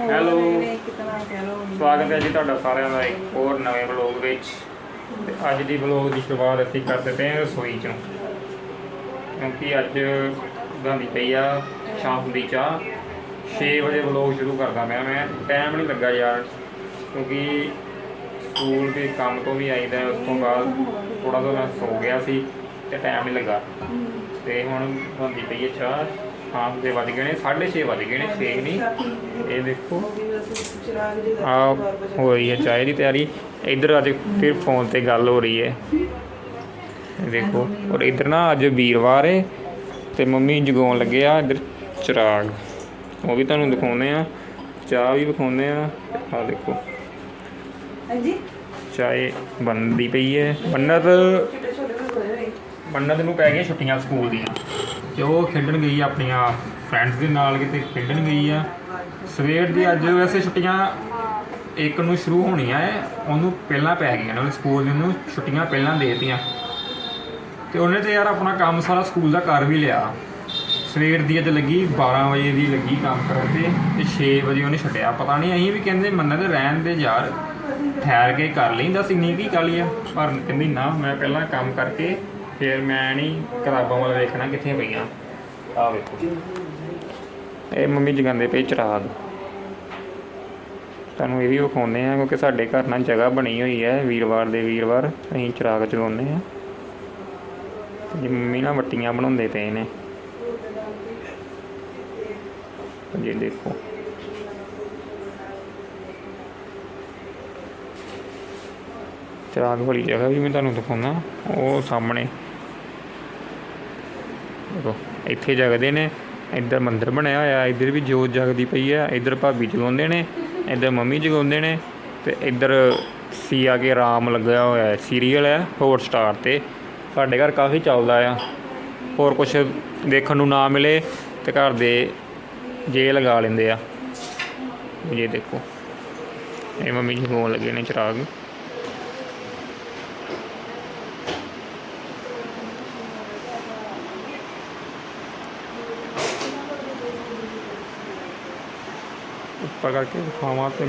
Hello ਸਵਾਗਤ ਹੈ ਜੀ ਤੁਹਾਡਾ ਸਾਰਿਆਂ ਦਾ ਇੱਕ ਹੋਰ ਨਵੇਂ ਵਲੌਗ ਵਿੱਚ। ਤੇ ਅੱਜ ਦੀ ਵਲੌਗ ਦੀ ਸ਼ੁਰੂਆਤ ਅਸੀਂ ਕਰ ਦਿੱਤੇ ਹਾਂ ਰਸੋਈ ਚੋਂ। ਕਿਉਂਕਿ ਅੱਜ ਬਣਦੀ ਪਈ ਆ ਸ਼ਾਮ ਦੀ ਚਾਹ। 6 ਵਜੇ ਵਲੌਗ ਸ਼ੁਰੂ ਕਰਦਾ ਮੈਂ ਮੈਂ। ਟਾਈਮ ਨਹੀਂ ਲੱਗਾ ਯਾਰ ਕਿਉਂਕਿ ਸਕੂਲ ਦੇ ਕੰਮ ਤੋਂ ਵੀ ਆਈਦਾ ਉਸ ਤੋਂ ਬਾਅਦ ਥੋੜਾ ਜਿਹਾ ਮੈਂ ਸੌ ਗਿਆ ਸੀ ਤੇ ਟਾਈਮ ਨਹੀਂ ਲੱਗਾ। ਤੇ ਹੁਣ ਬਣਦੀ ਪਈ ਹੈ ਚਾਹ। ਸ਼ਾਮ ਦੇ ਵੱਜ ਗਏ ਨੇ 6:30 ਵੱਜ ਗਏ ਨੇ 6 ਨਹੀਂ। ਇਹ ਦੇਖੋ। ਆ ਹੋ ਰਹੀ ਹੈ ਚਾਹ ਦੀ ਤਿਆਰੀ। ਇੱਧਰ ਅੱਜ ਫਿਰ ਫੋਨ ਤੇ ਗੱਲ ਹੋ ਰਹੀ ਹੈ। ਇਹ ਦੇਖੋ ਔਰ ਇੱਧਰ ਨਾ ਅੱਜ ਵੀਰਵਾਰ ਹੈ ਤੇ ਮੰਮੀ ਜਗਾਉਣ ਲੱਗੇ ਆ ਇੱਧਰ ਚਿਰਾਗ। ਉਹ ਵੀ ਤੁਹਾਨੂੰ ਦਿਖਾਉਂਦੇ ਆ। ਚਾਹ ਵੀ ਵਿਖਾਉਂਦੇ ਆ। ਆ ਦੇਖੋ। ਹਾਂਜੀ। ਚਾਹ ਬਣਦੀ ਪਈ ਹੈ। ਮੰਨਤ ਮੰਨਤ ਨੂੰ ਪੈ ਗਈਆਂ ਛੁੱਟੀਆਂ ਸਕੂਲ ਦੀਆਂ। ਤੇ ਉਹ ਖੇਡਣ ਗਈ ਆ ਆਪਣੀਆਂ ਫਰੈਂਡਸ ਦੇ ਨਾਲ ਕਿਤੇ ਖੇਡਣ ਗਈ ਆ। ਸਵੇਰ ਦੀ ਅੱਜ ਵੈਸੇ ਛੁੱਟੀਆਂ ਇੱਕ ਨੂੰ ਸ਼ੁਰੂ ਹੋਣੀਆਂ ਐ, ਉਹਨੂੰ ਪਹਿਲਾਂ ਪੈ ਗਈਆਂ ਨੇ, ਉਹਨੇ ਸਕੂਲ ਨੂੰ ਛੁੱਟੀਆਂ ਪਹਿਲਾਂ ਦੇ ਦਿੱਤੀਆਂ। ਤੇ ਉਹਨੇ ਤੇ ਯਾਰ ਆਪਣਾ ਕੰਮ ਸਾਰਾ ਸਕੂਲ ਦਾ ਕਰ ਵੀ ਲਿਆ। ਸਵੇਰ ਦੀ ਅੱਜ ਲੱਗੀ 12 ਵਜੇ ਦੀ ਲੱਗੀ ਕੰਮ ਕਰਨ ਤੇ ਤੇ 6 ਵਜੇ ਉਹਨੇ ਛੱਡਿਆ। ਪਤਾ ਨਹੀਂ, ਅਸੀਂ ਵੀ ਕਹਿੰਦੇ ਮੰਨਤ ਰਹਿਣ ਦੇ ਯਾਰ, ਠਹਿਰ ਕੇ ਕਰ ਲੈਂਦਾ ਸੀ ਨਹੀਂ ਕੀ ਕਾਲੀ ਆ? ਪਰ ਕਹਿੰਦੀ ਨਾ, ਮੈਂ ਪਹਿਲਾਂ ਕੰਮ ਕਰਕੇ ਫਿਰ ਮੈਂ ਨਹੀਂ ਕਿਤਾਬਾਂ ਵੱਲ ਵੇਖਣਾ ਕਿੱਥੇ ਪਈਆਂ। ਆ ਵੇਖੋ। ਇਹ ਮੰਮੀ ਜਗਾਉਂਦੇ ਪਏ ਚਿਰਾਗ ਤੁਹਾਨੂੰ ਇਹ ਵੀ ਵਿਖਾਉਂਦੇ ਆ ਕਿਉਂਕਿ ਸਾਡੇ ਘਰ ਨਾਲ ਜਗ੍ਹਾ ਬਣੀ ਹੋਈ ਹੈ, ਵੀਰਵਾਰ ਦੇ ਵੀਰਵਾਰ ਅਸੀਂ ਚਿਰਾਗ ਚਲਾਉਂਦੇ ਆ ਜੀ ਮੰਮੀ ਨਾ ਵੱਟੀਆਂ ਬਣਾਉਂਦੇ ਪਏ ਨੇ। ਜੀ ਦੇਖੋ। ਚਿਰਾਗ ਵਾਲੀ ਜਗ੍ਹਾ ਵੀ ਮੈਂ ਤੁਹਾਨੂੰ ਦਿਖਾਉਣਾ ਉਹ ਸਾਹਮਣੇ। ਦੇਖੋ, ਇੱਥੇ ਜਗਦੇ ਨੇ, ਇੱਧਰ ਮੰਦਿਰ ਬਣਿਆ ਹੋਇਆ, ਇੱਧਰ ਵੀ ਜੋਤ ਜਗਦੀ ਪਈ ਹੈ ਇੱਧਰ ਭਾਬੀ ਜਗਾਉਂਦੇ ਨੇ, ਇੱਧਰ ਮੰਮੀ ਜਗਾਉਂਦੇ ਨੇ ਤੇ ਇੱਧਰ ਸੀ ਆ ਕੇ ਰਾਮ ਲੱਗਿਆ ਹੋਇਆ ਸੀਰੀਅਲ ਹੈ ਹੌਟ ਸਟਾਰ ਤੇ। ਸਾਡੇ ਘਰ ਕਾਫੀ ਚੱਲਦਾ ਆ। ਹੋਰ ਕੁਝ ਦੇਖਣ ਨੂੰ ਨਾ ਮਿਲੇ ਤੇ ਘਰ ਦੇ ਜੇ ਲਗਾ ਲੈਂਦੇ ਆ। ਇਹ ਦੇਖੋ, ਇਹ ਮੰਮੀ ਜਗਾਉਣ ਲੱਗੇ ਨੇ ਚਿਰਾਗ। ਉੱਪਰ ਕਰਕੇ ਦਿਖਾਵਾਂ ਤੇ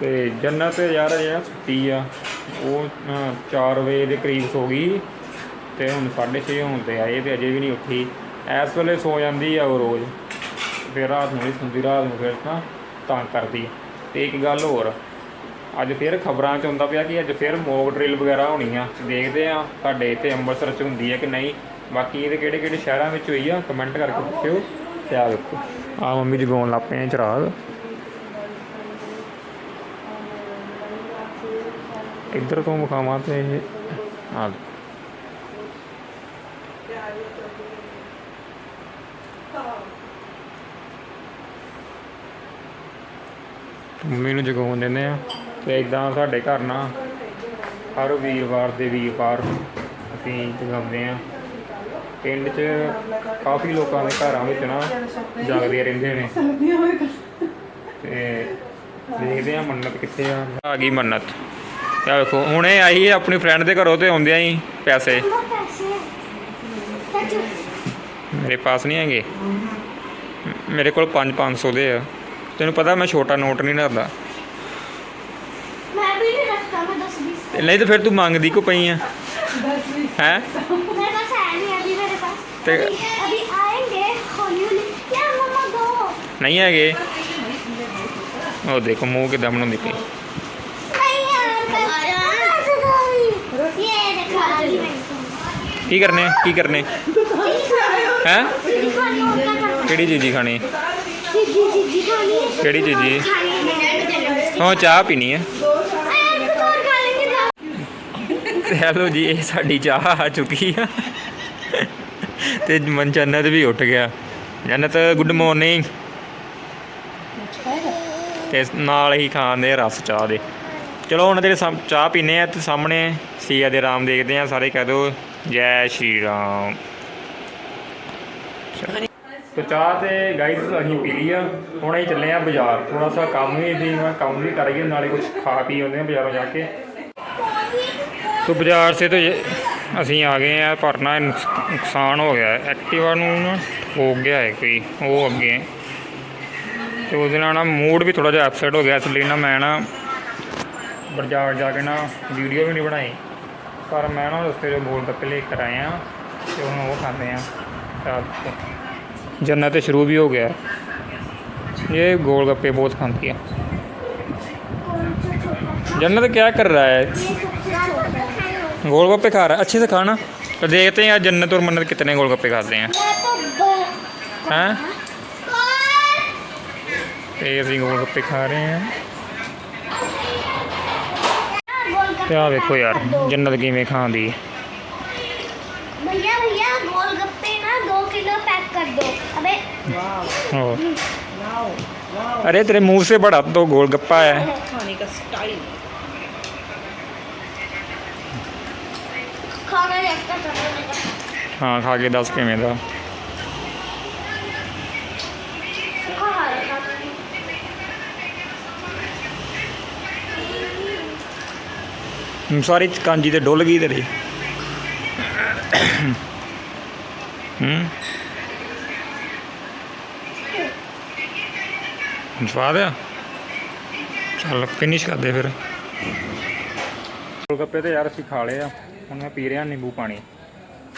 ਤੇ ਜੰਨਤ ਯਾਰ ਇਹ ਸੁੱਤੀ ਆ ਉਹ ਅਹ, 4 ਵਜੇ ਦੇ ਕਰੀਬ ਸੋ ਗਈ ਤੇ ਹੁਣ 6:30 ਹੋਣ ਤੇ ਆਏ ਤੇ ਅਜੇ ਵੀ ਨਹੀਂ ਉੱਠੀ। ਇਸ ਵੇਲੇ ਸੋ ਜਾਂਦੀ ਆ ਉਹ ਰੋਜ਼। ਫਿਰ ਰਾਤ ਨੂੰ ਨਹੀਂ ਸੁਣਦੀ ਰਾਤ ਨੂੰ ਫਿਰ ਤਾਂ ਤੰਗ ਕਰਦੀ। ਤੇ ਇੱਕ ਗੱਲ ਹੋਰ ਅੱਜ ਫਿਰ ਖਬਰਾਂ 'ਚ ਆਉਂਦਾ ਪਿਆ ਕਿ ਅੱਜ ਫਿਰ ਮੋਕ ਡਰਿਲ ਵਗੈਰਾ ਹੋਣੀ ਆ। ਦੇਖਦੇ ਆ ਤੁਹਾਡੇ ਇੱਥੇ ਅੰਮ੍ਰਿਤਸਰ 'ਚ ਹੁੰਦੀ ਹੈ ਕਿ ਨਹੀਂ। ਬਾਕੀ ਇਹਦੇ ਕਿਹੜੇ ਕਿਹੜੇ ਸ਼ਹਿਰਾਂ ਵਿੱਚ ਹੋਈ ਆ ਕਮੈਂਟ ਕਰਕੇ ਦੱਸਿਓ ਤੇ ਆ ਵੇਖੋ। ਆ ਮੰਮੀ ਜਗਾਉਣ ਲੱਗ ਪਏ ਆ ਚਿਰਾਗ। ਇੱਧਰ ਤੋਂ ਵਿਖਾਵਾਂ ਤੇ ਆ ਮੰਮੀ ਨੂੰ ਜਗਾਉਣ ਦਿੰਦੇ ਆ ਤੇ ਇਦਾਂ ਸਾਡੇ ਘਰ ਨਾ ਹਰ ਵੀਰਵਾਰ ਦੇ ਵੀਰਵਾਰ ਅਸੀਂ ਜਗਾਉਂਦੇ ਆ। ਪਿੰਡ 'ਚ ਕਾਫੀ ਲੋਕਾਂ ਦੇ ਘਰਾਂ ਵਿੱਚ ਨਾ ਜਾਗਦੇ ਰਹਿੰਦੇ ਨੇ। ਤੇ ਦੇਖਦੇ ਆ ਮੰਨਤ ਕਿੱਥੇ ਆ। ਆ ਗਈ ਮੰਨਤ। ਆ ਵੇਖੋ ਹੁਣੇ ਆਈ ਹੈ ਆਪਣੀ ਫਰੈਂਡ ਦੇ ਘਰੋਂ ਤੇ ਆਉਂਦਿਆਂ ਹੀ ਪੈਸੇ। ਮੇਰੇ ਪਾਸ ਨਹੀਂ ਹੈਗੇ। ਮੇਰੇ ਕੋਲ 5 500 ਦੇ ਆ। ਤੈਨੂੰ ਪਤਾ ਮੈਂ ਛੋਟਾ ਨੋਟ ਨਹੀਂ ਰੱਖਦਾ ਮੈਂ ਵੀ ਨਹੀਂ ਰੱਖਦਾ ਮੈਂ 10 20 ਨਹੀਂ ਤਾਂ ਫਿਰ ਤੂੰ ਮੰਗਦੀ ਕੋ ਪਈ ਆ? ਹੈ? मेरे पास ते- अभी, अभी आएंगे हौली हौली क्या मम्मा दो ਨਹੀਂ ਹੈਗੇ ਉਹ ਦੇਖੋ ਮੂੰਹ ਕਿਦਾਂ ਬਣਾਉਂਦੀ ਪਈ नहीं यार कैसे दोगी ये देखो अभी मैं ਕੀ ਕਰਨੇ ਕੀ ਕਰਨੇ ਹੈ ਕਿਹੜੀ ਚੀਜ਼ੀ ਖਾਣੀ जी जी जी जी खानी है ਕਿਹੜੀ ਚੀਜ਼ੀ खानी है ਹਾਂ ਚਾਹ ਪੀਣੀ ਹੈ अरे कुछ और खा लेंगे ना ਤੇ ਹੈਲੋ ਜੀ ਇਹ ਸਾਡੀ ਚਾਹ ਆ ਚੁੱਕੀ ਆ ਤੇ ਮਨ ਜੰਨਤ ਵੀ ਉੱਠ ਗਿਆ। ਜੰਨਤ ਗੁੱਡ ਮਾਰਨਿੰਗ ਤੇ ਨਾਲ ਹੀ ਖਾਂਦੇ ਰਸ ਚਾਹ ਦੇ। ਚਲੋ ਹੁਣ ਤੇਰੇ ਚਾਹ ਪੀਨੇ ਆ ਤੇ ਸਾਹਮਣੇ ਸੀਆ ਦੇ ਆਰਾਮ ਦੇਖਦੇ ਆ, ਸਾਰੇ ਕਹਿ ਦੋ, ਜੈ ਸ਼੍ਰੀ ਰਾਮ। ਤੋ ਚਾਹ ਤੇ ਗਾਈਸ ਅਸੀਂ ਪੀ ਲਈ ਆ, ਹੁਣ ਅਸੀਂ ਚੱਲੇ ਆ ਬਾਜ਼ਾਰ। ਥੋੜਾ ਸਾ ਕੰਮ ਵੀ ਸੀ, ਮੈਂ ਕੰਮ ਵੀ ਕਰ ਗਿਆ ਨਾਲੇ ਕੁਝ ਖਾ ਪੀ ਆਉਂਦੇ ਆ ਬਾਜ਼ਾਰੋਂ ਜਾ ਕੇ। ਤੋ ਬਾਜ਼ਾਰ ਸੇ ਤੋ ਅਸੀਂ ਆ ਗਏ ਆ ਪਰ ਨਾ ਨੁਕਸ- ਨੁਕਸਾਨ ਹੋ ਗਿਆ ਐਕਟਿਵਾ ਨੂੰ ਨਾ ਹੋ ਗਿਆ ਹੈ ਕੋਈ ਉਹ ਅੱਗੇ ਤੇ ਉਹਦੇ ਨਾਲ ਨਾ ਮੂਡ ਵੀ ਥੋੜਾ ਜਿਹਾ ਅਪਸੈਟ ਹੋ ਗਿਆ ਇਸ ਲਈ ਨਾ ਮੈਂ ਨਾ ਬਾਜ਼ਾਰ ਜਾ ਕੇ ਨਾ ਵੀਡੀਓ ਵੀ ਨਹੀਂ ਬਣਾਈ ਪਰ ਮੈਂ ਨਾ ਰਸਤੇ 'ਚ ਗੋਲ ਗੱਪੇ ਲੈ ਕੇ ਆਇਆ ਤੇ ਹੁਣ ਉਹ ਖਾਂਦੇ ਆ ਜੰਨਤ ਤੇ ਸ਼ੁਰੂ ਵੀ ਹੋ ਗਿਆ ये गोलगप्पे बहुत खाती है जन्नत क्या कर रहा है गोलगप्पे खा रहा है अच्छे से खाना तो देखते हैं आज जन्नत और मन्नत कितने गोलगप्पे खाते हैं हैं ये ਅਸੀਂ गोलगप्पे खा रहे हैं ਤੇ ਆ ਵੇਖੋ ਯਾਰ ਜੰਨਤ ਕਿਵੇਂ ਖਾਂਦੀ ਹੈ भैया भैया गोलगप्पे ना दो किलो पैक कर दो अबे और वाओ वाओ अरे तेरे मुंह से बड़ा तो गोलगप्पा है खाने का स्टाइल ਹਾਂ ਖਾ ਕੇ ਦੱਸ ਕਿਵੇਂ ਦਾ। ਸੁੱਕਾ ਸਾਰੀ ਕਾਂਜੀ ਤੇ ਡੁੱਲ ਗਈ ਤੇਰੀ। ਹੂੰ। ਸਵਾਦ ਆ? ਚਲ ਫਿਨਿਸ਼ ਕਰਦੇ ਫਿਰ। ਗੋਲਗੱਪੇ ਤੇ ਯਾਰ ਅਸੀਂ ਖਾ ਲਏ ਆ। ਹੁਣ ਮੈਂ ਪੀ ਰਿਹਾ ਨਿੰਬੂ ਪਾਣੀ।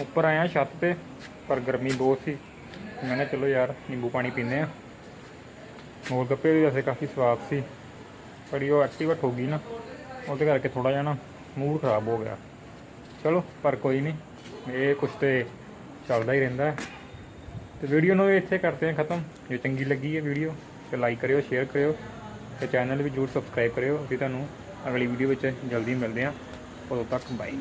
ਉੱਪਰ ਆਇਆ ਛੱਤ ਤੇ, ਪਰ ਗਰਮੀ ਬਹੁਤ ਸੀ। ਮੈਂ ਕਿਹਾ ਚਲੋ ਯਾਰ, ਨਿੰਬੂ ਪਾਣੀ ਪੀਂਦੇ ਆ ਗੋਲਗੱਪੇ ਵੀ ਵੈਸੇ ਕਾਫੀ ਸਵਾਦ ਸੀ। ਪਰ ਉਹ ਐਕਟੀਵੇਟ ਹੋ ਗਈ ਨਾ, ਉਹਦੇ ਕਰਕੇ ਥੋੜਾ ਜਿਹਾ ਨਾ ਮੂਡ ਖਰਾਬ ਹੋ ਗਿਆ। ਚਲੋ, ਪਰ ਕੋਈ ਨਹੀਂ, ਇਹ ਕੁਛ ਤੇ ਚੱਲਦਾ ਹੀ ਰਹਿੰਦਾ ਹੈ। ਤੇ ਵੀਡੀਓ ਨੂੰ ਇੱਥੇ ਕਰਦੇ ਹਾਂ ਖਤਮ। ਜੇ ਚੰਗੀ ਲੱਗੀ ਹੈ ਵੀਡੀਓ ਤੇ ਲਾਈਕ ਕਰਿਓ ਸ਼ੇਅਰ ਕਰਿਓ, ਤੇ ਚੈਨਲ ਵੀ ਜਰੂਰ ਸਬਸਕ੍ਰਾਈਬ ਕਰਿਓ। ਅਸੀਂ ਤੁਹਾਨੂੰ ਅਗਲੀ ਵੀਡੀਓ ਵਿੱਚ ਜਲਦੀ ਮਿਲਦੇ ਹਾਂ। ਉਦੋਂ ਤੱਕ ਬਾਏ